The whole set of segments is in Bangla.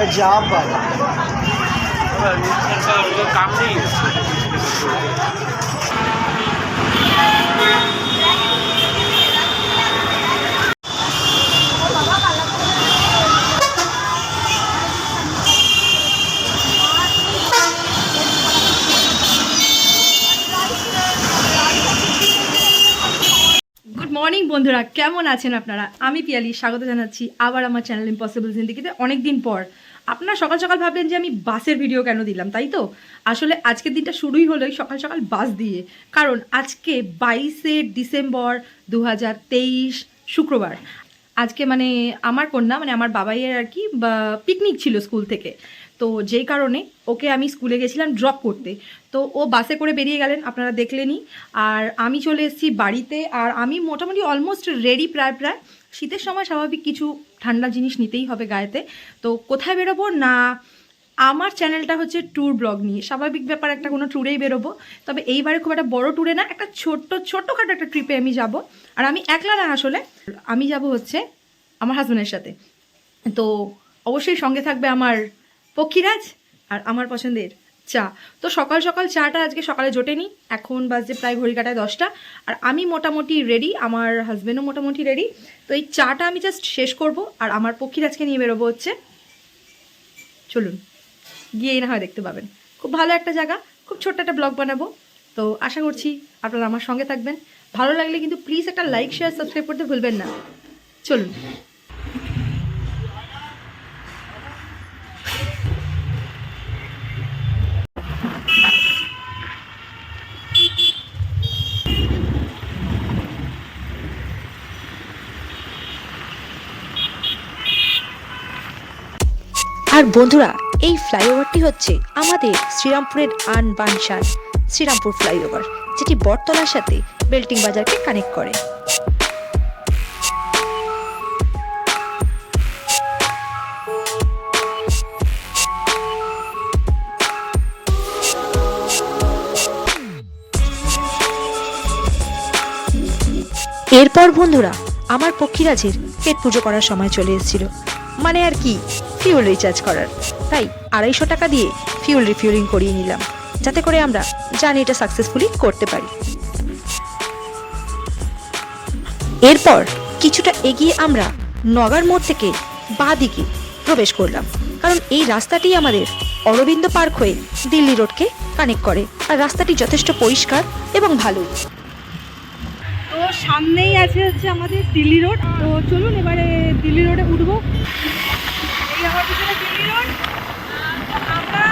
বলে যা পায়। মর্নিং বন্ধুরা। কেমন আছেন আপনারা? আমি পিয়ালি, স্বাগত জানাচ্ছি আবার আমার চ্যানেল ইম্পসিবল জিন্দিগিতে অনেকদিন পর। আপনারা সকাল সকাল ভাবলেন যে আমি বাসের ভিডিও কেন দিলাম, তাই তো? আসলে আজকের দিনটা শুরুই হলো সকাল সকাল বাস দিয়ে। কারণ আজকে বাইশে ডিসেম্বর দু হাজার তেইশ শুক্রবার। আজকে মানে আমার কন্যা মানে আমার বাবাইয়ের আর কি পিকনিক ছিল স্কুল থেকে। তো যেই কারণে ওকে আমি স্কুলে গেছিলাম ড্রপ করতে। তো ও বাসে করে বেরিয়ে গেলেন, আপনারা দেখলেনই। আর আমি চলে এসেছি বাড়িতে, আর আমি মোটামুটি অলমোস্ট রেডি প্রায় প্রায়। শীতের সময় স্বাভাবিক কিছু ঠান্ডা জিনিস নিতেই হবে গায়েতে। তো কোথায় বেরোবো? না, আমার চ্যানেলটা হচ্ছে ট্যুর ব্লগ নিয়ে। স্বাভাবিক ব্যাপার একটা কোনো ট্যুরেই বেরোবো। তবে এইবারে খুব একটা বড় ট্যুরে না, একটা ছোট্ট ছোট্টখাটো একটা ট্রিপে আমি যাব। আর আমি একলা না আসলে, আমি যাব হচ্ছে আমার হাজব্যান্ডের সাথে। তো অবশ্যই সঙ্গে থাকবে আমার পক্ষীরাজ আর আমার পছন্দের চা। তো সকাল সকাল চাটা আজকে সকালে জোটেনি। এখন বাজে প্রায় ঘড়ি কাটায় দশটা। আর আমি মোটামুটি রেডি আমার হাজব্যান্ডও মোটামুটি রেডি তো এই চাটা আমি জাস্ট শেষ করব, আর আমার পক্ষীর আজকে নিয়ে বেরোবো হচ্ছে, চলুন গিয়েই না হয় দেখতে পাবেন। খুব ভালো একটা জায়গা, খুব ছোট্ট একটা ব্লগ বানাবো। তো আশা করছি আপনারা আমার সঙ্গে থাকবেন। ভালো লাগলে কিন্তু প্লিজ একটা লাইক শেয়ার সাবস্ক্রাইব করতে ভুলবেন না। চলুন। বন্ধুরা, এই ফ্লাইওভারটি হচ্ছে আমাদের শ্রীরামপুরের আন বানসার শ্রীরামপুর ফ্লাইওভার, যেটি বটতলার সাথে বেল্টিং বাজারকে কানেক্ট করে। এরপর বন্ধুরা, আমার পক্ষীরাজের পেট পুজো করার সময় চলে এসেছিল। মানে আর কি ফিউল রিচার্জ করার। তাই আড়াইশো টাকা দিয়ে ফিউল রিফিউলিং করিয়ে নিলাম, যাতে করে আমরা জার্নিটা সাকসেসফুলি করতে পারি। এরপর কিছুটা এগিয়ে আমরা নগার মোড় থেকে বাঁ দিকে প্রবেশ করলাম, কারণ এই রাস্তাটি আমাদের অরবিন্দ পার্ক হয়ে দিল্লি রোডকে কানেক্ট করে, আর রাস্তাটি যথেষ্ট পরিষ্কার এবং ভালো। তো সামনেই আছে হচ্ছে আমাদের দিল্লি রোড, তো চলুন এবারে দিল্লি রোডে উঠবো। আমার পিছনে দিল্লি রোড আমরা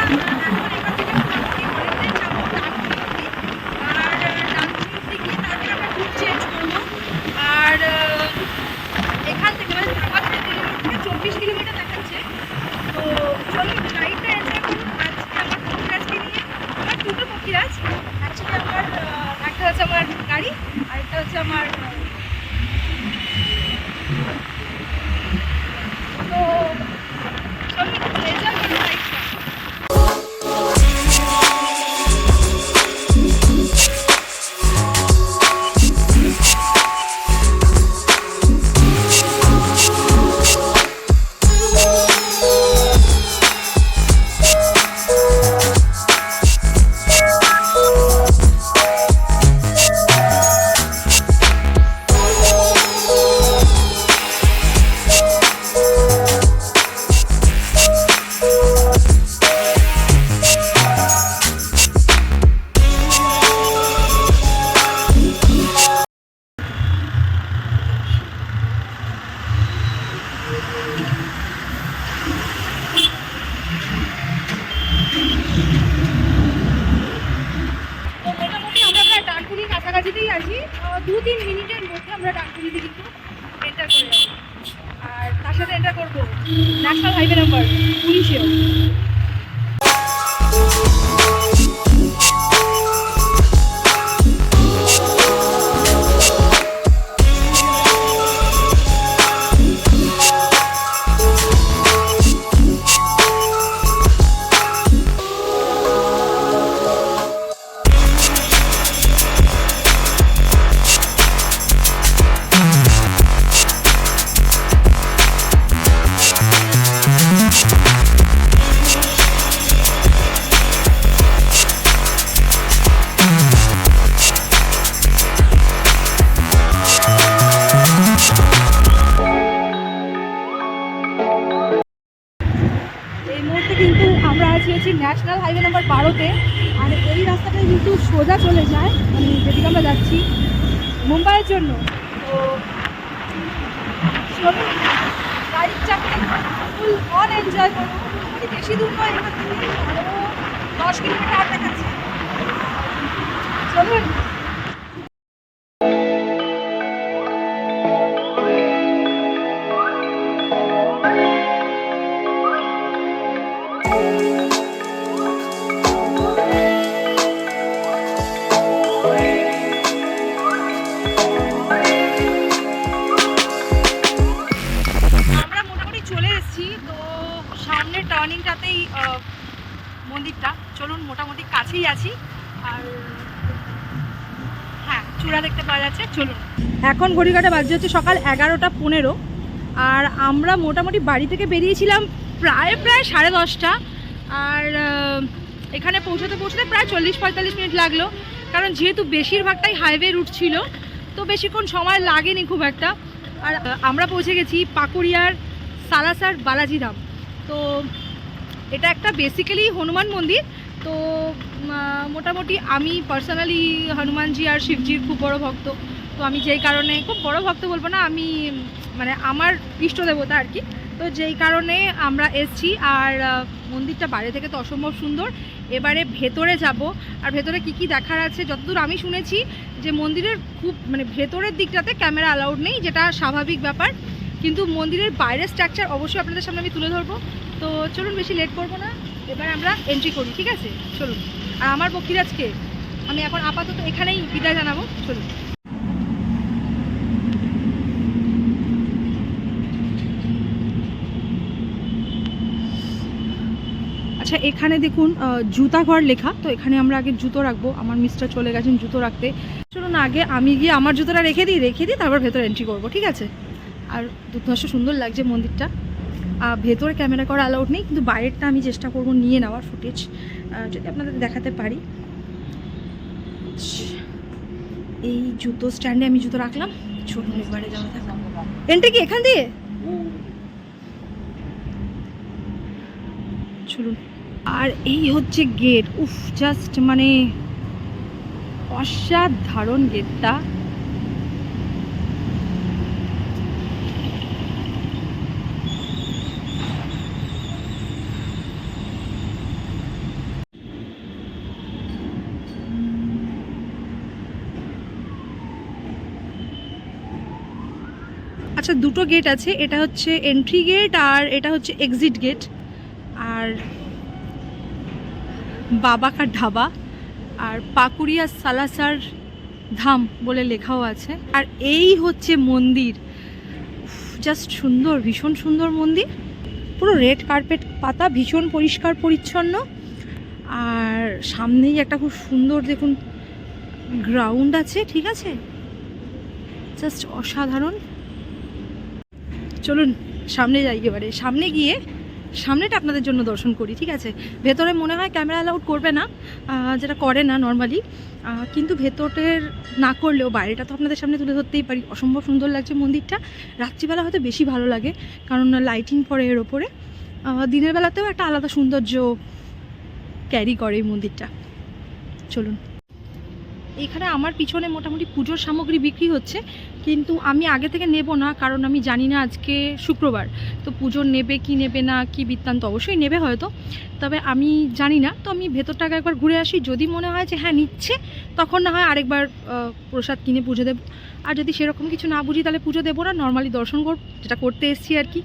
ন্যাশনাল হাইওয়ে নাম্বার বারোতে, আর এই রাস্তাটা কিন্তু সোজা চলে যায় মানে যেদিকে আমরা যাচ্ছি মুম্বাইয়ের জন্য। তো চাকরি ফুল অন বেশি দূর দশ কিলোমিটার চলুন চূড়া দেখতে পাওয়া যাচ্ছে, চলুন। এখন ঘড়িকাটা বাজছে হচ্ছে সকাল এগারোটা পনেরো, আর আমরা মোটামুটি বাড়ি থেকে বেরিয়েছিলাম প্রায় প্রায় সাড়ে দশটা। আর এখানে পৌঁছতে পৌঁছতে প্রায় চল্লিশ পঁয়তাল্লিশ মিনিট লাগল, কারণ যেহেতু বেশিরভাগটাই হাইওয়ে রুট ছিল, তো বেশিক্ষণ সময় লাগেনি খুব একটা। আর আমরা পৌঁছে গেছি পাকুড়িয়ার সালাসার বালাজি ধাম। তো, এটা একটা বেসিক্যালি হনুমান মন্দির তো মোটামুটি আমি পার্সোনালি হনুমানজি আর শিবজির খুব বড় ভক্ত। তো আমি যেই কারণে, খুব বড় ভক্ত বলব না, আমি মানে আমার ইষ্ট দেবতা আর কি। তো যেই কারণে আমরা এসছি, আর মন্দিরটা বাইরে থেকে তো অসম্ভব সুন্দর। এবারে ভেতরে যাব, আর ভেতরে কি কি দেখার আছে যতদূর আমি শুনেছি যে মন্দিরের খুব মানে ভেতরের দিকটাতে ক্যামেরা অ্যালাউড নেই, যেটা স্বাভাবিক ব্যাপার। কিন্তু মন্দিরের বাইরের স্ট্রাকচার অবশ্যই আপনাদের সামনে আমি তুলে ধরবো। তো চলুন বেশি লেট করব না। এবার আমরা এন্ট্রি করি, ঠিক আছে? চলুন। আর আমার পক্ষীরাজকে আমি এখন আপাতত এখানেই বিদায় জানাব। চলুন। আচ্ছা এখানে দেখুন জুতা ঘর লেখা। তো এখানে আমরা আগে জুতো রাখব। আমার মিস্টার চলে গেছেন জুতো রাখতে। চলুন আগে আমি গিয়ে আমার জুতোটা রেখে দিই রেখে দিই, তারপর ভেতরে এন্ট্রি করব, ঠিক আছে? আর দুর্ধর্ষ সুন্দর লাগছে মন্দিরটা। ভেতরে ক্যামেরা করা অ্যালাউড নেই, কিন্তু বাইরেরটা আমি চেষ্টা করব নিয়ে নেওয়ার ফুটেজ যদি আপনাদের দেখাতে পারি। এই জুতো স্ট্যান্ডে আমি জুতো রাখলাম, চলুন যাওয়া থাকলাম এন্ট্রি কি, এখান দিয়ে? চলুন। আর এই হচ্ছে গেট উফ জাস্ট মানে অসাধারণ গেটটা আচ্ছা দুটো গেট আছে, এটা হচ্ছে এন্ট্রি গেট আর এটা হচ্ছে এক্সিট গেট আর বাবাকা ঢাবা আর পাকুড়িয়া সালাসার ধাম বলে লেখাও আছে। আর এই হচ্ছে মন্দির। জাস্ট সুন্দর, ভীষণ সুন্দর মন্দির। পুরো রেড কার্পেট পাতা, ভীষণ পরিষ্কার, পরিচ্ছন্ন। আর সামনেই একটা খুব সুন্দর দেখুন গ্রাউন্ড আছে, ঠিক আছে? জাস্ট অসাধারণ। চলুন সামনে যাই এবারে। সামনে গিয়ে সামনেটা আপনাদের জন্য দর্শন করি, ঠিক আছে? ভেতরে মনে হয় ক্যামেরা অ্যালাউড করবে না যেটা করে না নর্মালি কিন্তু ভেতরের না করলেও বাইরেটা তো আপনাদের সামনে তুলে ধরতেই পারি। অসম্ভব সুন্দর লাগছে মন্দিরটা। রাত্রিবেলা হয়তো বেশি ভালো লাগে, কারণ লাইটিং পড়ে এর ওপরে। দিনের বেলাতেও একটা আলাদা সৌন্দর্য ক্যারি করে এই মন্দিরটা। চলুন। এখানে আমার পিছনে মোটামুটি পুজোর সামগ্রী বিক্রি হচ্ছে, কিন্তু আমি আগে থেকে নেব না, কারণ আমি জানি না আজকে শুক্রবার। তো পুজোর নেবে কি নেবে না, কি বৃত্তান্ত? অবশ্যই নেবে হয়তো, তবে আমি জানি না, তো আমি ভেতরটাকে একবার ঘুরে আসি। যদি মনে হয় যে হ্যাঁ নিচ্ছে, তখন না হয় আরেকবার প্রসাদ কিনে পুজো দেবো। আর যদি সেরকম কিছু না বুঝি, তাহলে পুজো দেবো না। নর্মালি দর্শন করব যেটা করতে এসেছি আর কি।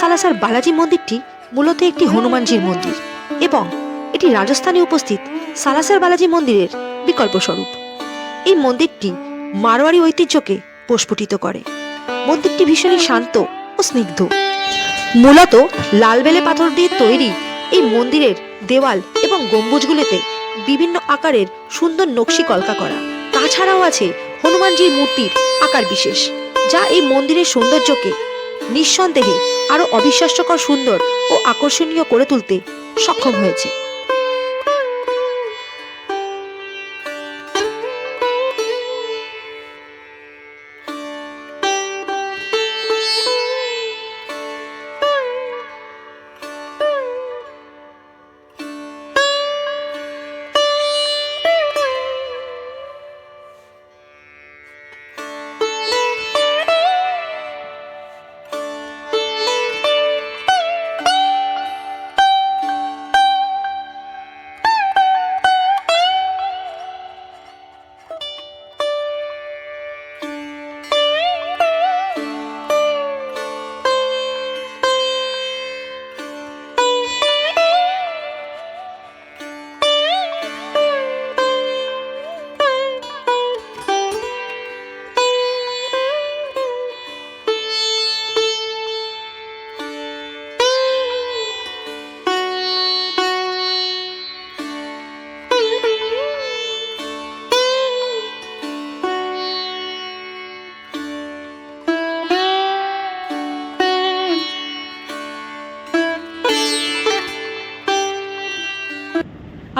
সালাসার বালাজি মন্দিরটি মূলত একটি হনুমানজির মন্দির এবং এটি রাজস্থানে উপস্থিত সালাসার বালাজি মন্দিরের বিকল্প স্বরূপ। এই মন্দিরটি মারোয়ারি ঐতিহ্যকে প্রস্ফুটিত করে। মন্দিরটি ভীষণই শান্ত ও স্নিগ্ধ। মূলত লাল বেলে পাথর দিয়ে তৈরি এই মন্দিরের দেওয়াল এবং গম্বুজগুলোতে বিভিন্ন আকারের সুন্দর নকশি কলকা করা। তাছাড়াও আছে হনুমানজির মূর্তির আকার বিশেষ, যা এই মন্দিরের সৌন্দর্যকে নিঃসন্দেহে আরও অবিশ্বাস্যকর সুন্দর ও আকর্ষণীয় করে তুলতে সক্ষম হয়েছে।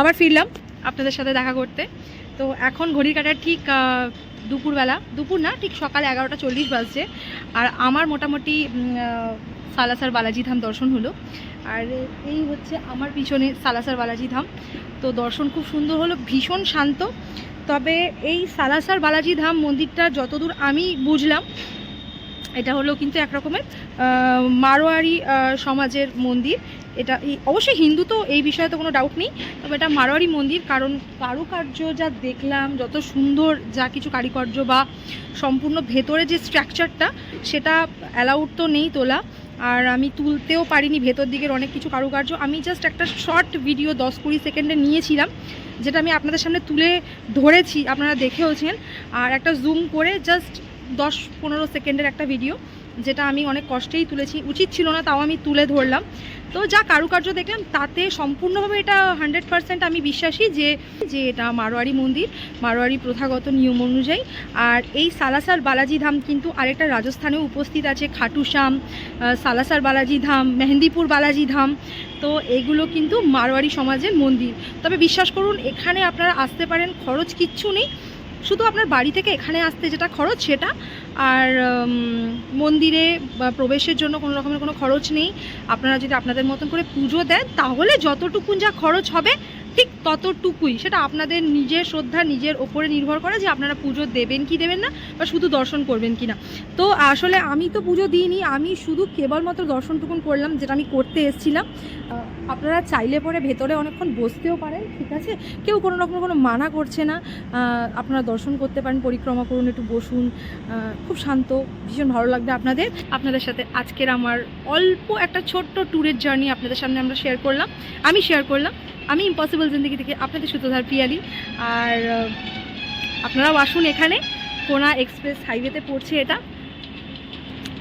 আবার ফিরলাম আপনাদের সাথে দেখা করতে। তো এখন ঘড়ির কাটার ঠিক দুপুরবেলা। দুপুর না, ঠিক সকাল এগারোটা চল্লিশ বাজছে। আর আমার মোটামুটি সালাসার বালাজি ধাম দর্শন হলো। আর এই হচ্ছে আমার পিছনে সালাসার বালাজি ধাম। তো দর্শন খুব সুন্দর হলো, ভীষণ শান্ত। তবে এই সালাসার বালাজি ধাম মন্দিরটা যতদূর আমি বুঝলাম, এটা হলো কিন্তু এক রকমের মারোয়ারি সমাজের মন্দির। এটা অবশ্যই হিন্দু তো এই বিষয়ে তো কোনো ডাউট নেই, তবে এটা মারোয়ারি মন্দির, কারণ কারুকার্য যা দেখলাম, যত সুন্দর যা কিছু কারিকার্য বা সম্পূর্ণ ভেতরে যে স্ট্রাকচারটা সেটা অ্যালাউড তো নেই তোলা, আর আমি তুলতেও পারিনি ভেতর দিকের অনেক কিছু কারুকার্য। আমি জাস্ট একটা শর্ট ভিডিও দশ কুড়ি সেকেন্ডে নিয়েছিলাম, যেটা আমি আপনাদের সামনে তুলে ধরেছি, আপনারা দেখেওছেন, আর একটা জুম করে জাস্ট দশ পনেরো সেকেন্ডের একটা ভিডিও যেটা আমি অনেক কষ্টেই তুলেছি। উচিত ছিল না, তাও আমি তুলে ধরলাম। তো যা কারুকার্য দেখলাম, তাতে সম্পূর্ণভাবে এটা হান্ড্রেড পার্সেন্ট আমি বিশ্বাসী যে যে এটা মারোয়ারি মন্দির, মারোয়ারি প্রথাগত নিয়ম অনুযায়ী। আর এই সালাসার বালাজি ধাম কিন্তু আরেকটা রাজস্থানেও উপস্থিত আছে খাটুশ্যাম সালাসার বালাজি ধাম, মেহেন্দিপুর বালাজি ধাম। তো এগুলো কিন্তু মারোয়ারি সমাজের মন্দির। তবে বিশ্বাস করুন, এখানে আপনারা আসতে পারেন, খরচ কিচ্ছু নেই। শুধু আপনার বাড়ি থেকে এখানে আসতে যেটা খরচ সেটা, আর মন্দিরে বা প্রবেশের জন্য কোনো রকমের কোনো খরচ নেই। আপনারা যদি আপনাদের মতন করে পুজো দেন, তাহলে যতটুকুন যা খরচ হবে, ঠিক ততটুকুই। সেটা আপনাদের নিজের শ্রদ্ধা, নিজের ওপরে নির্ভর করে যে আপনারা পুজো দেবেন কি দেবেন না, বা শুধু দর্শন করবেন কি না। তো আসলে আমি তো পুজো দিইনি, আমি শুধু কেবলমাত্র দর্শনটুকুন করলাম, যেটা আমি করতে এসেছিলাম। আপনারা চাইলে পরে ভেতরে অনেকক্ষণ বসতেও পারেন, ঠিক আছে? কেউ কোনো রকম কোনো মানা করছে না। আপনারা দর্শন করতে পারেন, পরিক্রমা করুন, একটু বসুন খুব শান্ত, ভীষণ ভালো লাগবে আপনাদের। আপনাদের সাথে আজকের আমার অল্প একটা ছোট্ট ট্যুরের জার্নি আপনাদের সামনে আমরা শেয়ার করলাম। আমি শেয়ার করলাম, আমি ইম্পসিবল জিন্দিগি থেকে আপনাদের সুতোধার পিয়ালি। আর আপনারাও আসুন এখানে, কোনা এক্সপ্রেস হাইওয়েতে পড়ছে এটা।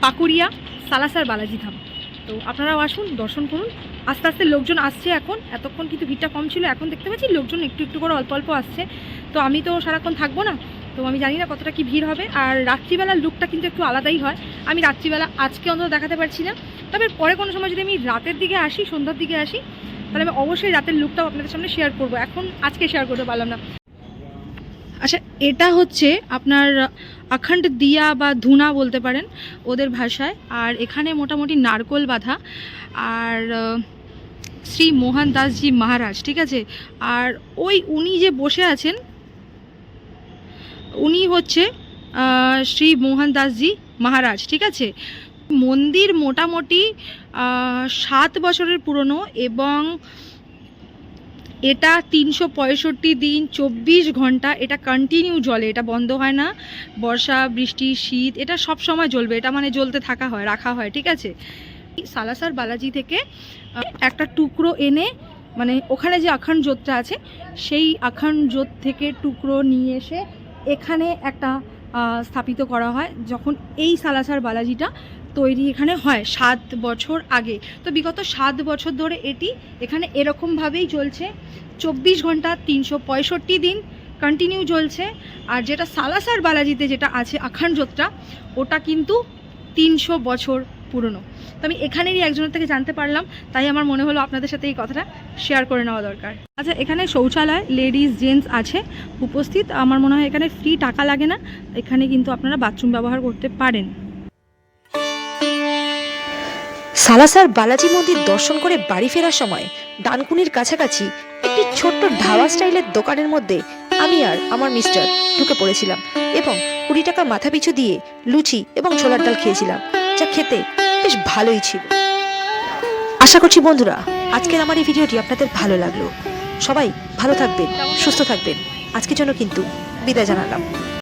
পাকুড়িয়া সালাসার বালাজি ধাম। তো আপনারাও আসুন, দর্শন করুন। আস্তে আস্তে লোকজন আসছে এখন। এতক্ষণ কিন্তু ভিড়টা কম ছিল, এখন দেখতে পাচ্ছি লোকজন একটু একটু করে অল্প অল্প আসছে। তো আমি তো সারাক্ষণ থাকব না, তো আমি জানি না কতটা কি ভিড় হবে। আর রাত্রিবেলার লুকটা কিন্তু একটু আলাদাই হয়। আমি রাত্রিবেলা আজকে অন্তত দেখাতে পারছি না। তবে পরে কোনো সময় যদি আমি রাতের দিকে আসি, সন্ধ্যার দিকে আসি, তাহলে আমি অবশ্যই রাতের লুকটাও আপনাদের সামনে শেয়ার করব। এখন আজকে শেয়ার করতে পারলাম না। আচ্ছা এটা হচ্ছে আপনার আখণ্ড দিয়া বা ধুনা বলতে পারেন ওদের ভাষায়। আর এখানে মোটামুটি নারকোল বাঁধা। আর শ্রী মোহন দাসজি মহারাজ, ঠিক আছে? আর ওই উনি যে বসে আছেন, উনি হচ্ছে শ্রী মোহন দাসজি মহারাজ, ঠিক আছে? মন্দির মোটামুটি সাত বছরের পুরনো এবং এটা তিনশো পঁয়ষট্টি দিন, চব্বিশ ঘণ্টা, এটা কন্টিনিউ জ্বলে, এটা বন্ধ হয় না। বর্ষা, বৃষ্টি, শীত, এটা সব সময় জ্বলবে, এটা মানে জ্বলতে থাকা হয়, রাখা হয়, ঠিক আছে? সালাসার বালাজি থেকে একটা টুকরো এনে মানে ওখানে যে আখান জোতটা আছে, সেই আখান জোত থেকে টুকরো নিয়ে এসে এখানে একটা স্থাপিত করা হয়। যখন এই সালাসার বালাজিটা তৈরি এখানে হয় সাত বছর আগে। তো বিগত সাত বছর ধরে এটি এখানে এরকমভাবেই চলছে। চব্বিশ ঘণ্টা তিনশো পঁয়ষট্টি দিন কন্টিনিউ চলছে। আর যেটা সালাসার বালাজিতে যেটা আছে, আখান জোতটা ওটা কিন্তু তিনশো বছর পুরনো। তো আমি এখানেরই একজনের থেকে জানতে পারলাম, তাই আমার মনে হলো আপনাদের সাথে এই কথাটা শেয়ার করে নেওয়া দরকার। আচ্ছা এখানে শৌচালয় লেডিস জেন্টস আছে উপস্থিত। আমার মনে হয় এখানে ফ্রি টাকা লাগে না। এখানে কিন্তু আপনারা বাথরুম ব্যবহার করতে পারেন। সালাসার বালাজি মন্দির দর্শন করে বাড়ি ফেরার সময় ডানকুনির কাছাকাছি একটি ছোট্ট ধাবা স্টাইলের দোকানের মধ্যে আমি আর আমার মিস্টার ঢুকে পড়েছিলাম এবং কুড়ি টাকা মাথা পিছু দিয়ে লুচি এবং ছোলার ডাল খেয়েছিলাম, যা খেতে বেশ ভালোই ছিল। আশা করছি বন্ধুরা, আজকের আমার এই ভিডিওটি আপনাদের ভালো লাগল। সবাই ভালো থাকবেন, সুস্থ থাকবেন। আজকের জন্য কিন্তু বিদায় জানালাম।